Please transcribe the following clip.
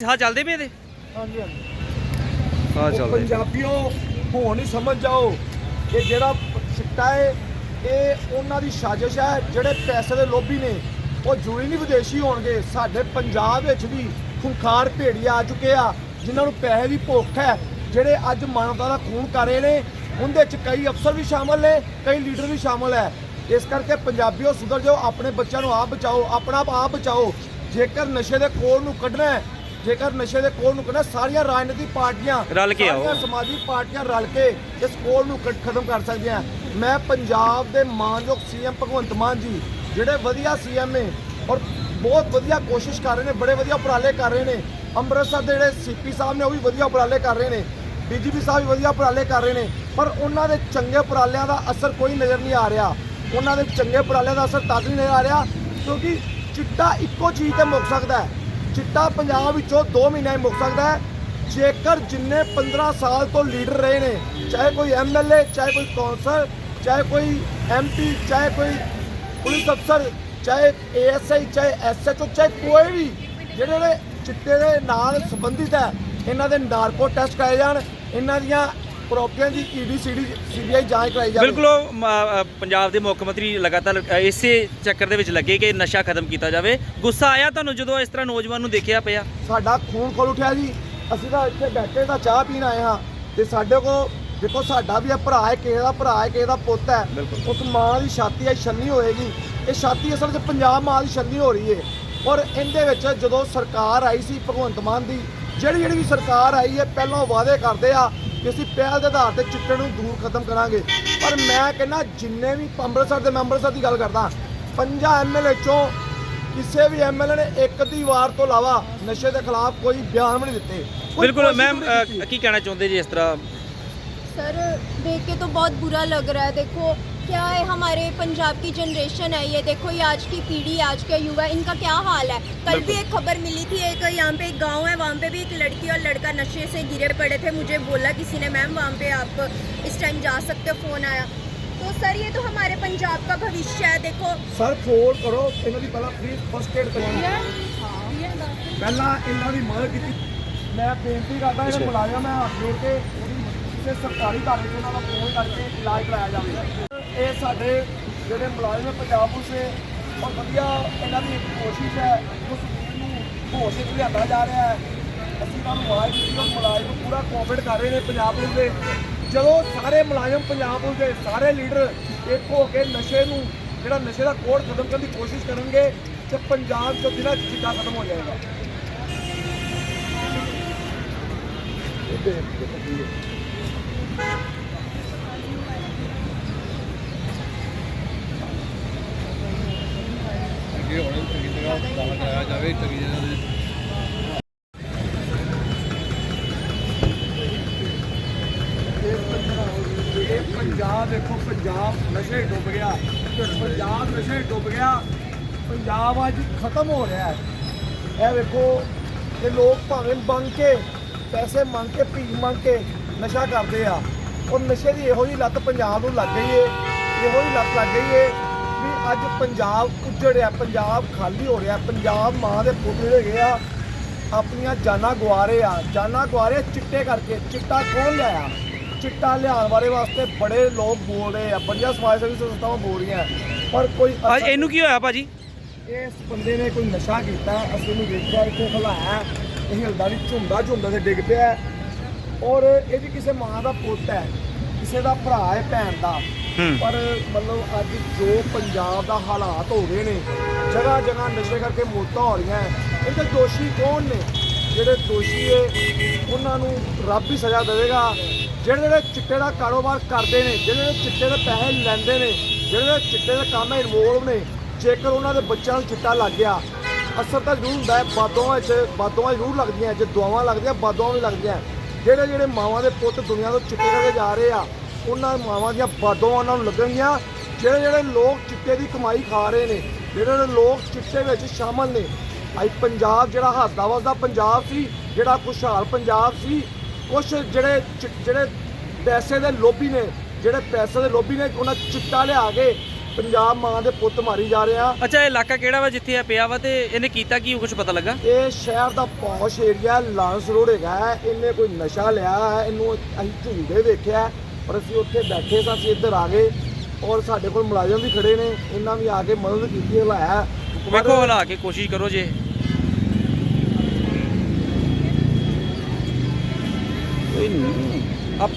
ਹਾਂ ਚੱਲਦੇ ਪਏ ਇਹਦੇ? ਹਾਂਜੀ ਹਾਂਜੀ। ਹਾਂ ਉਹ ਚੱਲਦੇ ਪੰਜਾਬੀਓ ਹੋ ਨਹੀਂ ਸਮਝ ਜਾਓ ਇਹ ਜਿਹੜਾ ਚਿੱਟਾ ਹੈ ਇਹ ਉਹਨਾਂ ਦੀ ਸਾਜ਼ਿਸ਼ ਹੈ ਜਿਹੜੇ ਪੈਸੇ ਦੇ ਲੋਭੀ ਨੇ ਉਹ ਜ਼ਰੂਰੀ ਨਹੀਂ ਵਿਦੇਸ਼ੀ ਹੋਣਗੇ। ਸਾਡੇ ਪੰਜਾਬ ਵਿੱਚ ਵੀ ਖੁੰਖਾਰ ਭੇੜੀਆ ਆ ਚੁੱਕੇ ਆ ਜਿਨ੍ਹਾਂ ਨੂੰ ਪੈਸੇ ਦੀ ਭੁੱਖ ਹੈ ਜਿਹੜੇ ਅੱਜ ਮਾਨਵਤਾ ਦਾ ਖੂਨ ਕਰ ਰਹੇ ਨੇ ਉਹਦੇ ਚ ਕਈ ਅਫਸਰ ਵੀ ਸ਼ਾਮਲ ਨੇ ਕਈ ਲੀਡਰ ਵੀ ਸ਼ਾਮਲ ਹੈ। ਇਸ ਕਰਕੇ ਪੰਜਾਬੀਓ ਸੁਧਰ ਜਾਓ ਆਪਣੇ ਬੱਚਿਆਂ ਨੂੰ ਆਪ ਬਚਾਓ ਆਪਣਾ ਆਪ ਆਪ ਬਚਾਓ। ਜੇਕਰ ਨਸ਼ੇ ਦੇ ਕੋਲ ਨੂੰ ਕੱਢਣਾ ਹੈ ਜੇਕਰ ਨਸ਼ੇ ਦੇ ਕੋਲ ਨੂੰ ਕੱਢਣਾ ਸਾਰੀਆਂ ਰਾਜਨੀਤਿਕ ਪਾਰਟੀਆਂ ਰਲ ਕੇ ਆਓ। ਸਾਰੀਆਂ ਸਮਾਜਿਕ ਪਾਰਟੀਆਂ ਰਲ ਕੇ ਇਸ ਕੋਲ ਨੂੰ ਖ- ਖਤਮ ਕਰ ਸਕਦੀਆਂ ਮੈਂ ਪੰਜਾਬ ਦੇ ਮਾਨਯੋਗ ਸੀਐਮ ਭਗਵੰਤ ਮਾਨ ਜੀ ਜਿਹੜੇ ਵਧੀਆ ਸੀਐਮ ਨੇ ਔਰ ਬਹੁਤ ਵਧੀਆ ਕੋਸ਼ਿਸ਼ ਕਰ ਰਹੇ ਨੇ ਬੜੇ ਵਧੀਆ ਉਪਰਾਲੇ ਕਰ ਰਹੇ ਨੇ। ਅੰਮ੍ਰਿਤਸਰ ਦੇ ਜਿਹੜੇ ਸੀਪੀ ਸਾਹਿਬ ਨੇ ਉਹ ਵੀ ਵਧੀਆ ਉਪਰਾਲੇ ਕਰ ਰਹੇ ਨੇ। ਡੀਜੀਪੀ ਸਾਹਿਬ ਵੀ ਵਧੀਆ ਉਪਰਾਲੇ ਕਰ ਰਹੇ ਨੇ। ਪਰ ਉਹਨਾਂ ਦੇ ਚੰਗੇ ਉਪਰਾਲਿਆਂ ਦਾ ਅਸਰ ਕੋਈ ਨਜ਼ਰ ਨਹੀਂ ਆ ਰਿਹਾ। ਉਹਨਾਂ ਦੇ ਚੰਗੇ ਉਪਰਾਲਿਆਂ ਦਾ ਅਸਰ ਤਦ ਨਹੀਂ ਨਜ਼ਰ ਆ ਰਿਹਾ ਕਿਉਂਕਿ ਚਿੱਟਾ ਇੱਕੋ ਚੀਜ਼ ਤੇ ਮੁੱਕ ਸਕਦਾ ਹੈ। ਚਿੱਟਾ ਪੰਜਾਬ ਵਿੱਚੋਂ 2 ਮਹੀਨਿਆਂ 'ਚ ਮੁੱਕ ਸਕਦਾ ਹੈ। ਜੇਕਰ ਜਿੰਨੇ 15 ਸਾਲ ਤੋਂ ਲੀਡਰ ਰਹੇ ਨੇ, ਚਾਹੇ ਕੋਈ ਐਮਐਲਏ ਚਾਹੇ ਕੋਈ ਕੌਂਸਲ, ਚਾਹੇ ਕੋਈ ਐਮਪੀ ਚਾਹੇ ਕੋਈ ਪੁਲਿਸ ਅਫਸਰ, ਚਾਹੇ ਏਐਸਆਈ ਚਾਹੇ ਐਸਐਚਓ ਚਾਹੇ ਕੋਈ ਵੀ ਜਿਹੜੇ ਚਿੱਟੇ ਦੇ ਨਾਲ ਸੰਬੰਧਿਤ ਹੈ, ਇਹਨਾਂ ਦੇ ਨਾਰਕੋ ਟੈਸਟ ਕਰਾਏ ਜਾਣ, ਇਹਨਾਂ ਦੀਆਂ ਪ੍ਰਾਪਰਟੀਆਂ ਦੀ ਈਡੀ ਸੀਡੀ ਸੀਬੀਆਈ ਜਾਂਚ ਕਰਾਈ ਜਾਵੇ। ਬਿਲਕੁਲ ਉਹ, ਮ, ਅ, ਪੰਜਾਬ ਦੇ ਮੁੱਖ ਮੰਤਰੀ ਲਗਾਤਾਰ ਅ, ਇਸੇ ਚੱਕਰ ਦੇ ਵਿੱਚ ਲੱਗੇ ਕਿ ਨਸ਼ਾ ਖਤਮ ਕੀਤਾ ਜਾਵੇ। ਗੁੱਸਾ ਆਇਆ ਤੁਹਾਨੂੰ ਜਦੋਂ ਇਸ ਤਰ੍ਹਾਂ ਨੌਜਵਾਨ ਨੂੰ ਦੇਖਿਆ ਪਿਆ? ਸਾਡਾ ਖੂਨ ਖੋਲ ਉਠਿਆ ਜੀ। ਅਸੀਂ ਤਾਂ ਇੱਥੇ ਬੈਠੇ ਤਾਂ ਚਾਹ ਪੀਣ ਆਏ ਹਾਂ। ਤੇ ਸਾਡੇ ਕੋ ਦੇਖੋ ਸਾਡਾ ਵੀ ਇਹ ਭਰਾ ਹੈ ਕਿਸੇ ਦਾ ਭਰਾ ਹੈ ਕਿਸੇ ਦਾ ਪੁੱਤ ਹੈ। ਬਿਲਕੁਲ। ਉਸ ਮਾਂ ਦੀ ਛਾਤੀ ਹੈ ਛੰਨੀ ਹੋਏਗੀ। ਇਹ ਛਾਤੀ ਅਸਲ 'ਚ ਪੰਜਾਬ ਮਾਂ ਦੀ ਛੰਨੀ ਹੋ ਰਹੀ ਹੈ ਔਰ ਇਹਦੇ ਵਿੱਚ ਜਦੋਂ ਸਰਕਾਰ ਆਈ ਸੀ ਭਗਵੰਤ ਮਾਨ ਦੀ ਜਿਹੜੀ ਜਿਹੜੀ ਵੀ ਸਰਕਾਰ ਆਈ ਹੈ ਪਹਿਲਾਂ ਵਾਅਦੇ ਕਰਦੇ ਆ ਕਿ ਅਸੀਂ ਪਹਿਲ ਦੇ ਆਧਾਰ ਤੇ ਚਿੱਟੇ ਨੂੰ ਦੂਰ ਖਤਮ ਕਰਾਂਗੇ। ਪਰ ਮੈਂ ਕਹਿੰਦਾ ਜਿੰਨੇ ਵੀ ਅੰਮ੍ਰਿਤਸਰ ਦੇ ਮੈਂਬਰਸਰ ਦੀ ਗੱਲ ਕਰਦਾ ਪੰਜਾ ਐਮਐਲਏ ਚੋਂ ਕਿਸੇ ਵੀ ਐਮਐਲਏ ਨੇ ਇੱਕ ਦੀ ਵਾਰ ਤੋਂ ਇਲਾਵਾ ਨਸ਼ੇ ਦੇ ਖਿਲਾਫ ਕੋਈ ਬਿਆਨ ਨਹੀਂ ਦਿੱਤੇ। ਬਿਲਕੁਲ ਮੈਮ ਕੀ ਕਹਿਣਾ ਚਾਹੁੰਦੇ ਜੀ ਇਸ ਤਰ੍ਹਾਂ? ਸਰ ਦੇਖ ਕੇ ਤਾਂ ਬਹੁਤ ਬੁਰਾ ਲੱਗ ਰਿਹਾ ਹੈ। ਦੇਖੋ क्या है हमारे पंजाब की जनरेशन है ये देखो ये आज की पीढ़ी आज के युवा इनका क्या हाल है कल भी एक खबर मिली थी एक यहाँ पे एक गांव है वहाँ पे भी एक लड़की और लड़का नशे से गिरे पड़े थे मुझे बोला किसी ने मैम वहाँ पे आप इस टाइम जा सकते हो फ़ोन आया तो सर ये तो हमारे पंजाब का भविष्य है देखो ਸਰ ਫੋਨ ਕਰੋ ਇਹਨਾਂ ਦੀ ਪਹਿਲਾਂ ਫ੍ਰੀ ਫਸਟ ਏਡ ਕਰਵਾਉਣੀ ਪਹਿਲਾਂ ਇਹਨਾਂ ਦੀ ਮਦਦ ਕੀਤੀ ਮੈਂ ਬੇਨਤੀ ਕਰਦਾ ਇਹਨਾਂ ਮੁਲਾਜ਼ਮ ਹੈ ਹੱਥ ਜੋੜ ਕੇ ਉਹਦੀ ਕਿਸੇ ਸਰਕਾਰੀ ਢਾਬੇ 'ਚ ਉਹਨਾਂ ਦਾ ਫੋਨ ਕਰਕੇ ਇਲਾਜ ਕਰਾਇਆ ਜਾਵੇ ਇਹ ਸਾਡੇ ਜਿਹੜੇ ਮੁਲਾਜ਼ਮ ਹੈ ਪੰਜਾਬ ਪੁਲਿਸ ਦੇ ਬਹੁਤ ਵਧੀਆ ਇਹਨਾਂ ਦੀ ਇੱਕ ਕੋਸ਼ਿਸ਼ ਹੈ, ਉਸ ਨੂੰ ਹੋਸ਼ ਵਿੱਚ ਲਿਆਂਦਾ ਜਾ ਰਿਹਾ ਹੈ। ਅਸੀਂ ਤੁਹਾਨੂੰ ਆਵਾਜ਼ ਦਿੱਤੀ ਔਰ ਮੁਲਾਜ਼ਮ ਪੂਰਾ ਕੋਆਪਰੇਟ ਕਰ ਰਹੇ ਨੇ ਪੰਜਾਬ ਪੁਲਿਸ ਦੇ। ਜਦੋਂ ਸਾਰੇ ਮੁਲਾਜ਼ਮ ਪੰਜਾਬ ਪੁਲਿਸ ਦੇ, ਸਾਰੇ ਲੀਡਰ ਇੱਕ ਹੋ ਕੇ ਨਸ਼ੇ ਨੂੰ, ਜਿਹੜਾ ਨਸ਼ੇ ਦਾ ਕੋਡ ਖਤਮ ਕਰਨ ਦੀ ਕੋਸ਼ਿਸ਼ ਕਰਨਗੇ, ਤੇ ਪੰਜਾਬ ਤੋਂ ਬਿਨਾਂ ਚਿੱਟਾ ਖਤਮ ਹੋ ਜਾਏਗਾ। ਅੱਗੇ ਹੁਣ ਚੰਗੀ ਤਰ੍ਹਾਂ ਦਾਵਾ ਚੰਗੀ ਜਗ੍ਹਾ ਤੇ ਪੰਜਾਬ ਦੇਖੋ, ਪੰਜਾਬ ਨਸ਼ੇ ਡੁੱਬ ਗਿਆ। ਪੰਜਾਬ ਨਸ਼ੇ ਡੁੱਬ ਗਿਆ। ਪੰਜਾਬ ਅੱਜ ਖਤਮ ਹੋ ਰਿਹਾ ਹੈ। ਇਹ ਵੇਖੋ, ਇਹ ਲੋਕ ਭਾਵੇਂ ਮੰਗ ਕੇ, ਪੈਸੇ ਮੰਗ ਕੇ, ਭੀਖ ਮੰਗ ਕੇ ਨਸ਼ਾ ਕਰਦੇ ਆ ਔਰ ਨਸ਼ੇ ਦੀ ਇਹੋ ਜਿਹੀ ਲੱਤ ਪੰਜਾਬ ਨੂੰ ਲੱਗ ਗਈ ਏ, ਇਹੋ ਜਿਹੀ ਲੱਤ ਲੱਗ ਗਈ ਏ ਵੀ ਅੱਜ ਪੰਜਾਬ ਉੱਜੜਿਆ ਪੰਜਾਬ ਖਾਲੀ ਹੋ ਰਿਹਾ ਪੰਜਾਬ ਮਾਂ ਦੇ ਪੁੱਤ ਹੈਗੇ ਆ ਆਪਣੀਆਂ ਜਾਨਾਂ ਗਵਾਰੇ ਆ। ਜਾਨਾਂ ਗਵਾਰੇ ਚਿੱਟੇ ਕਰਕੇ ਚਿੱਟਾ ਕੌਣ ਲਿਆਇਆ ਚਿੱਟਾ ਲਿਆਉਣ ਬਾਰੇ ਵਾਸਤੇ ਬੜੇ ਲੋਕ ਬੋਲ ਰਹੇ ਆ ਬੜੀਆਂ ਸਮਾਜ ਸੇਵੀ ਸੰਸਥਾਵਾਂ ਬੋਲ ਰਹੀਆਂ। ਪਰ ਕੋਈ ਅੱਜ ਇਹਨੂੰ ਕੀ ਹੋਇਆ ਭਾਜੀ? ਇਸ ਬੰਦੇ ਨੇ ਕੋਈ ਨਸ਼ਾ ਕੀਤਾ ਅਸੀਂ ਉਹਨੂੰ ਵੇਖਿਆ ਇੱਥੇ ਖਲਾਇਆ ਇਹ ਹਿਲਦਾ ਨਹੀਂ ਝੁੰਦਾ ਝੁੰਦਾ ਤੇ ਡਿੱਗ ਪਿਆ। ਔਰ ਇਹ ਵੀ ਕਿਸੇ ਮਾਂ ਦਾ ਪੁੱਤ ਹੈ ਕਿਸੇ ਦਾ ਭਰਾ ਹੈ ਭੈਣ ਦਾ। ਪਰ ਮਤਲਬ ਅੱਜ ਜੋ ਪੰਜਾਬ ਦਾ ਹਾਲਾਤ ਹੋ ਗਏ ਨੇ, ਜਗ੍ਹਾ ਜਗ੍ਹਾ ਨਸ਼ੇ ਕਰਕੇ ਮੌਤਾਂ ਹੋ ਰਹੀਆਂ ਇਹਦੇ ਦੋਸ਼ੀ ਕੌਣ ਨੇ? ਜਿਹੜੇ ਦੋਸ਼ੀ ਏ ਉਹਨਾਂ ਨੂੰ ਰੱਬ ਹੀ ਸਜ਼ਾ ਦੇਵੇਗਾ। ਜਿਹੜੇ ਜਿਹੜੇ ਚਿੱਟੇ ਦਾ ਕਾਰੋਬਾਰ ਕਰਦੇ ਨੇ, ਜਿਹੜੇ ਚਿੱਟੇ ਦੇ ਪੈਸੇ ਲੈਂਦੇ ਨੇ, ਜਿਹੜੇ ਚਿੱਟੇ ਦੇ ਕੰਮ ਇਨਵੋਲਵ ਨੇ, ਜੇਕਰ ਉਹਨਾਂ ਦੇ ਬੱਚਿਆਂ ਨੂੰ ਚਿੱਟਾ ਲੱਗ ਗਿਆ, ਅਸਰ ਤਾਂ ਜ਼ਰੂਰ ਹੁੰਦਾ ਹੈ ਬਾਦੋਆਂ ਵਿੱਚ, ਬਾਦੋਆਂ ਜ਼ਰੂਰ ਲੱਗਦੀਆਂ ਜੇ ਦੁਆਵਾਂ ਲੱਗਦੀਆਂ, ਬਾਦੋਆਂ ਵੀ ਲੱਗਦੀਆਂ ਜਿਹੜੇ ਜਿਹੜੇ ਮਾਵਾਂ ਦੇ ਪੁੱਤ ਦੁਨੀਆ ਤੋਂ ਚਿੱਟੇ ਕਰਕੇ ਜਾ ਰਹੇ ਆ ਉਹਨਾਂ ਮਾਵਾਂ ਦੀਆਂ ਬਾਦੋਆਂ ਉਹਨਾਂ ਨੂੰ ਲੱਗਣਗੀਆਂ ਜਿਹੜੇ ਜਿਹੜੇ ਲੋਕ ਚਿੱਟੇ ਦੀ ਕਮਾਈ ਖਾ ਰਹੇ ਨੇ ਜਿਹੜੇ ਜਿਹੜੇ ਲੋਕ ਚਿੱਟੇ ਵਿੱਚ ਸ਼ਾਮਲ ਨੇ। ਅੱਜ ਪੰਜਾਬ ਜਿਹੜਾ ਹੱਸਦਾ ਵਸਦਾ ਪੰਜਾਬ ਸੀ ਜਿਹੜਾ ਖੁਸ਼ਹਾਲ ਪੰਜਾਬ ਸੀ ਕੁਝ ਜਿਹੜੇ ਜਿਹੜੇ ਪੈਸੇ ਦੇ ਲੋਭੀ ਨੇ ਜਿਹੜੇ ਪੈਸੇ ਦੇ ਲੋਭੀ ਨੇ ਉਹਨਾਂ ਚਿੱਟਾ ਲਿਆ ਕੇ ਪੰਜਾਬ ਮਾਂ ਦੇ ਪੁੱਤ ਮਾਰੀ ਜਾ ਰਹੇ। ਆ ਅੱਛਾ ਇਹ ਇਲਾਕਾ ਕਿਹੜਾ ਵਾ ਜਿੱਥੇ ਇਹ ਪਿਆ ਵਾ ਤੇ ਇਹਨੇ ਕੀਤਾ ਕੀ ਕੁਝ ਪਤਾ ਲੱਗਾ? ਇਹ ਸ਼ਹਿਰ ਦਾ ਪੌਸ਼ ਏਰੀਆ ਲਾਂਸ ਰੋਡ ਹੈਗਾ। ਇਹਨੇ ਕੋਈ ਨਸ਼ਾ ਲਿਆ ਹੈ ਇਹਨੂੰ ਅਸੀਂ ਝੂੰਡੇ ਵੇਖਿਆ। ਔਰ ਅਸੀਂ ਉੱਥੇ ਬੈਠੇ ਸਾਂ ਅਸੀਂ ਇੱਧਰ ਆ ਗਏ ਔਰ ਸਾਡੇ ਕੋਲ ਮੁਲਾਜ਼ਮ ਵੀ ਖੜੇ ਨੇ ਇਹਨਾਂ ਵੀ ਆ ਕੇ ਮਦਦ ਕੀਤੀ ਹਲਾਇਆ। ਵੇਖੋ ਹਲਾ ਕੇ ਕੋਸ਼ਿਸ਼ ਕਰੋ ਜੇ। ਕੋਈ ਨਹੀਂ। ਆਪ